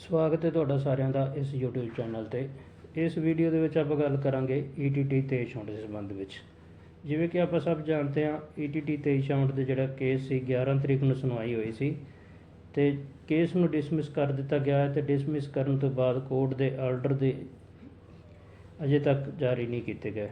ਸਵਾਗਤ ਹੈ ਤੁਹਾਡਾ ਸਾਰਿਆਂ ਦਾ ਇਸ YouTube ਚੈਨਲ ਤੇ। ਇਸ ਵੀਡੀਓ ਦੇ ਵਿੱਚ ਆਪਾਂ ਗੱਲ ਕਰਾਂਗੇ ETT 2364 ਦੇ ਸੰਬੰਧ ਵਿੱਚ। ਜਿਵੇਂ ਕਿ ਆਪਾਂ ਸਭ ਜਾਣਦੇ ਹਾਂ ETT 2364 ਦੇ ਜਿਹੜਾ ਕੇਸ ਸੀ 11 ਤਰੀਕ ਨੂੰ ਸੁਣਵਾਈ ਹੋਈ ਸੀ। ਤੇ ਕੇਸ ਨੂੰ ਡਿਸਮਿਸ ਕਰ ਦਿੱਤਾ ਗਿਆ ਹੈ ਤੇ ਡਿਸਮਿਸ ਕਰਨ ਤੋਂ ਬਾਅਦ ਕੋਰਟ ਦੇ ਆਰਡਰ ਦੇ ਅਜੇ ਤੱਕ ਜਾਰੀ ਨਹੀਂ ਕੀਤੇ ਗਏ।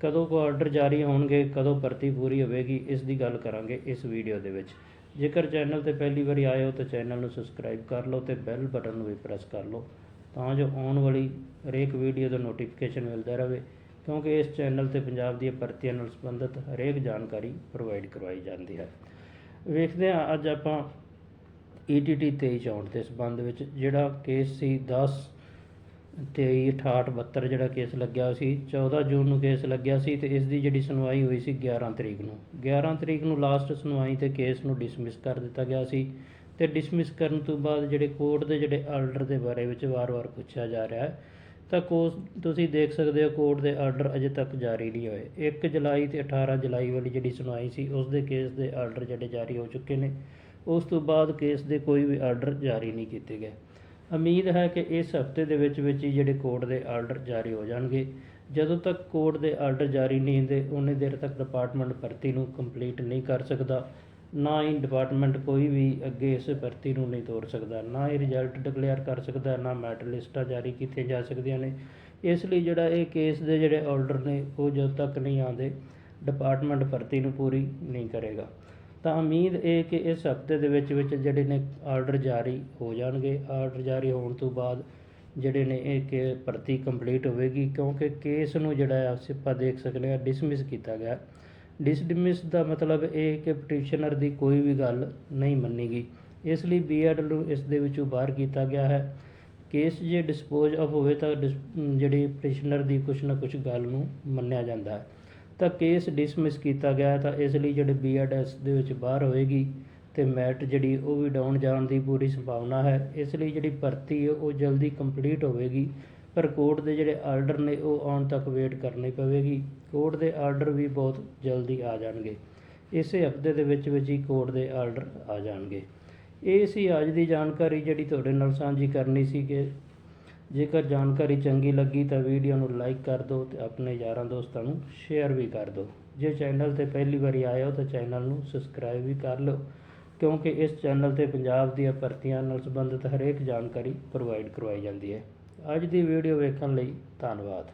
ਕਦੋਂ ਕੋ ਆਰਡਰ ਜਾਰੀ ਹੋਣਗੇ, ਕਦੋਂ ਭਰਤੀ ਪੂਰੀ ਹੋਵੇਗੀ, ਇਸ ਦੀ ਗੱਲ ਕਰਾਂਗੇ ਇਸ ਵੀਡੀਓ ਦੇ ਵਿੱਚ। ਜੇਕਰ ਚੈਨਲ ਤੇ ਪਹਿਲੀ ਵਾਰੀ ਆਏ ਹੋ ਤਾਂ ਚੈਨਲ ਨੂੰ ਸਬਸਕ੍ਰਾਈਬ ਕਰ ਲਓ ਤੇ ਬੈਲ ਬਟਨ ਨੂੰ ਵੀ ਪ੍ਰੈਸ ਕਰ ਲਓ, ਤਾਂ ਜੋ ਆਉਣ ਵਾਲੀ ਹਰੇਕ ਵੀਡੀਓ ਦਾ ਨੋਟੀਫਿਕੇਸ਼ਨ ਮਿਲਦਾ ਰਹੇ, ਕਿਉਂਕਿ ਇਸ ਚੈਨਲ ਤੇ ਪੰਜਾਬ ਦੀਆਂ ਭਰਤੀਆਂ ਨਾਲ ਸੰਬੰਧਿਤ ਹਰੇਕ ਜਾਣਕਾਰੀ ਪ੍ਰੋਵਾਈਡ ਕਰਵਾਈ ਜਾਂਦੀ ਹੈ। ਵੇਖਦੇ ਹਾਂ ਅੱਜ ਆਪਾਂ ETT 2364 ਦੇ ਸੰਬੰਧ ਵਿੱਚ, ਜਿਹੜਾ ਕੇਸ ਸੀ 10 23 68 72 ਜਿਹੜਾ ਕੇਸ ਲੱਗਿਆ ਸੀ 14 ਜੂਨ ਨੂੰ ਕੇਸ ਲੱਗਿਆ ਸੀ ਤੇ ਇਸ ਦੀ ਜਿਹੜੀ ਸੁਣਵਾਈ ਹੋਈ ਸੀ 11 ਤਰੀਕ ਨੂੰ। 11 ਤਰੀਕ ਨੂੰ ਲਾਸਟ ਸੁਣਵਾਈ ਤੇ ਕੇਸ ਨੂੰ ਡਿਸਮਿਸ ਕਰ ਦਿੱਤਾ ਗਿਆ ਸੀ ਤੇ ਡਿਸਮਿਸ ਕਰਨ ਤੋਂ ਬਾਅਦ ਜਿਹੜੇ ਕੋਰਟ ਦੇ ਜਿਹੜੇ ਆਰਡਰ ਦੇ ਬਾਰੇ ਵਿੱਚ ਵਾਰ-ਵਾਰ ਪੁੱਛਿਆ ਜਾ ਰਿਹਾ ਹੈ, ਤਾਂ ਕੋਸ ਤੁਸੀਂ ਦੇਖ ਸਕਦੇ ਹੋ ਕੋਰਟ ਦੇ ਆਰਡਰ ਅਜੇ ਤੱਕ ਜਾਰੀ ਨਹੀਂ ਹੋਏ। 1 ਜੁਲਾਈ ਤੇ 18 ਜੁਲਾਈ ਵਾਲੀ ਜਿਹੜੀ ਸੁਣਵਾਈ ਸੀ, ਉਸ ਦੇ ਕੇਸ ਦੇ ਆਰਡਰ ਜਿਹੜੇ ਜਾਰੀ ਹੋ ਚੁੱਕੇ ਨੇ, ਉਸ ਤੋਂ ਬਾਅਦ ਕੇਸ ਦੇ ਕੋਈ ਵੀ ਆਰਡਰ ਜਾਰੀ ਨਹੀਂ ਕੀਤੇ ਗਏ। ਉਮੀਦ ਹੈ ਕਿ ਇਸ ਹਫ਼ਤੇ ਦੇ ਵਿੱਚ ਵਿੱਚ ਹੀ ਜਿਹੜੇ ਕੋਰਟ ਦੇ ਆਰਡਰ ਜਾਰੀ ਹੋ ਜਾਣਗੇ। ਜਦੋਂ ਤੱਕ ਕੋਰਟ ਦੇ ਆਰਡਰ ਜਾਰੀ ਨਹੀਂ ਹੁੰਦੇ, ਉਨੀ ਦੇਰ ਤੱਕ ਡਿਪਾਰਟਮੈਂਟ ਭਰਤੀ ਨੂੰ ਕੰਪਲੀਟ ਨਹੀਂ ਕਰ ਸਕਦਾ। ਨਾ ਹੀ ਡਿਪਾਰਟਮੈਂਟ ਕੋਈ ਵੀ ਅੱਗੇ ਇਸ ਭਰਤੀ ਨੂੰ ਨਹੀਂ ਤੋਰ ਸਕਦਾ। ਨਾ ਹੀ ਰਿਜ਼ਲਟ ਡਿਕਲੇਅਰ ਕਰ ਸਕਦਾ, ਨਾ ਮੈਰਿਟ ਲਿਸਟਾਂ ਜਾਰੀ ਕੀਤੀਆਂ ਜਾ ਸਕਦੀਆਂ ਨੇ। ਇਸ ਲਈ ਜਿਹੜਾ ਇਹ ਕੇਸ ਦੇ ਜਿਹੜੇ ਆਰਡਰ ਨੇ, ਉਹ ਜਦੋਂ ਤੱਕ ਨਹੀਂ ਆਉਂਦੇ, ਡਿਪਾਰਟਮੈਂਟ ਭਰਤੀ ਨੂੰ ਪੂਰੀ ਨਹੀਂ ਕਰੇਗਾ। ਤਾਂ ਉਮੀਦ ਇਹ ਕਿ ਇਸ ਹਫ਼ਤੇ ਦੇ ਵਿੱਚ ਵਿੱਚ ਜਿਹੜੇ ਨੇ ਆਰਡਰ ਜਾਰੀ ਹੋ ਜਾਣਗੇ। ਆਰਡਰ ਜਾਰੀ ਹੋਣ ਤੋਂ ਬਾਅਦ ਜਿਹੜੇ ਨੇ ਇਹ ਕਿ ਭਰਤੀ ਕੰਪਲੀਟ ਹੋਵੇਗੀ ਕਿਉਂਕਿ ਕੇਸ ਨੂੰ ਜਿਹੜਾ ਅਸੀਂ ਆਪਾਂ ਦੇਖ ਸਕਦੇ ਹਾਂ ਡਿਸਮਿਸ ਕੀਤਾ ਗਿਆ। ਡਿਸਮਿਸ ਦਾ ਮਤਲਬ ਇਹ ਕਿ ਪਟੀਸ਼ਨਰ ਦੀ ਕੋਈ ਵੀ ਗੱਲ ਨਹੀਂ ਮੰਨੀ ਗਈ ਇਸ ਲਈ ਬੀਐਡ ਨੂੰ ਇਸ ਦੇ ਵਿੱਚੋਂ ਬਾਹਰ ਕੀਤਾ ਗਿਆ ਹੈ। ਕੇਸ ਜੇ ਡਿਸਪੋਜ਼ ਆਫ ਹੋਵੇ ਤਾਂ ਡਿਸ- ਜਿਹੜੀ ਪਟੀਸ਼ਨਰ ਦੀ ਕੁਛ ਨਾ ਕੁਛ ਗੱਲ ਨੂੰ ਮੰਨਿਆ ਜਾਂਦਾ ਹੈ। ਤਾਂ ਕੇਸ ਡਿਸਮਿਸ ਕੀਤਾ ਗਿਆ ਤਾਂ ਇਸ ਲਈ ਜਿਹੜੇ ਬੀਐਡਐਸ ਦੇ ਵਿੱਚ ਬਾਹਰ ਹੋਏਗੀ ਤੇ ਮੈਟ ਜਿਹੜੀ ਉਹ ਵੀ ਡਾਊਨ ਜਾਣ ਦੀ ਪੂਰੀ ਸੰਭਾਵਨਾ ਹੈ। ਇਸ ਲਈ ਜਿਹੜੀ ਭਰਤੀ ਹੈ, ਉਹ ਜਲਦੀ ਕੰਪਲੀਟ ਹੋਵੇਗੀ। ਪਰ ਕੋਰਟ ਦੇ ਜਿਹੜੇ ਆਰਡਰ ਨੇ, ਉਹ ਆਉਣ ਤੱਕ ਵੇਟ ਕਰਨੀ ਪਵੇਗੀ। ਕੋਰਟ ਦੇ ਆਰਡਰ ਵੀ ਬਹੁਤ ਜਲਦੀ ਆ ਜਾਣਗੇ। ਇਸੇ ਹਫ਼ਤੇ ਦੇ ਵਿੱਚ ਵਿੱਚ ਹੀ ਕੋਰਟ ਦੇ ਆਰਡਰ ਆ ਜਾਣਗੇ। ਇਹ ਸੀ ਅੱਜ ਦੀ ਜਾਣਕਾਰੀ ਜਿਹੜੀ ਤੁਹਾਡੇ ਨਾਲ ਸਾਂਝੀ ਕਰਨੀ ਸੀ ਕਿ ਜੇਕਰ ਜਾਣਕਾਰੀ ਚੰਗੀ ਲੱਗੀ ਤਾਂ ਵੀਡੀਓ ਨੂੰ ਲਾਈਕ ਕਰ ਦਿਓ ਤੇ ਆਪਣੇ ਯਾਰਾਂ ਦੋਸਤਾਂ ਨੂੰ ਸ਼ੇਅਰ ਵੀ ਕਰ ਦਿਓ। ਜੇ ਚੈਨਲ ਤੇ ਪਹਿਲੀ ਵਾਰੀ ਆਏ ਹੋ ਤਾਂ ਚੈਨਲ ਨੂੰ ਸਬਸਕ੍ਰਾਈਬ ਵੀ ਕਰ ਲਓ, ਕਿਉਂਕਿ ਇਸ ਚੈਨਲ ਤੇ ਪੰਜਾਬ ਦੀਆਂ ਭਰਤੀਆਂ ਨਾਲ ਸੰਬੰਧਿਤ ਹਰੇਕ ਜਾਣਕਾਰੀ ਪ੍ਰੋਵਾਈਡ ਕਰਵਾਈ ਜਾਂਦੀ ਹੈ। ਅੱਜ ਦੀ ਵੀਡੀਓ ਵੇਖਣ ਲਈ ਧੰਨਵਾਦ।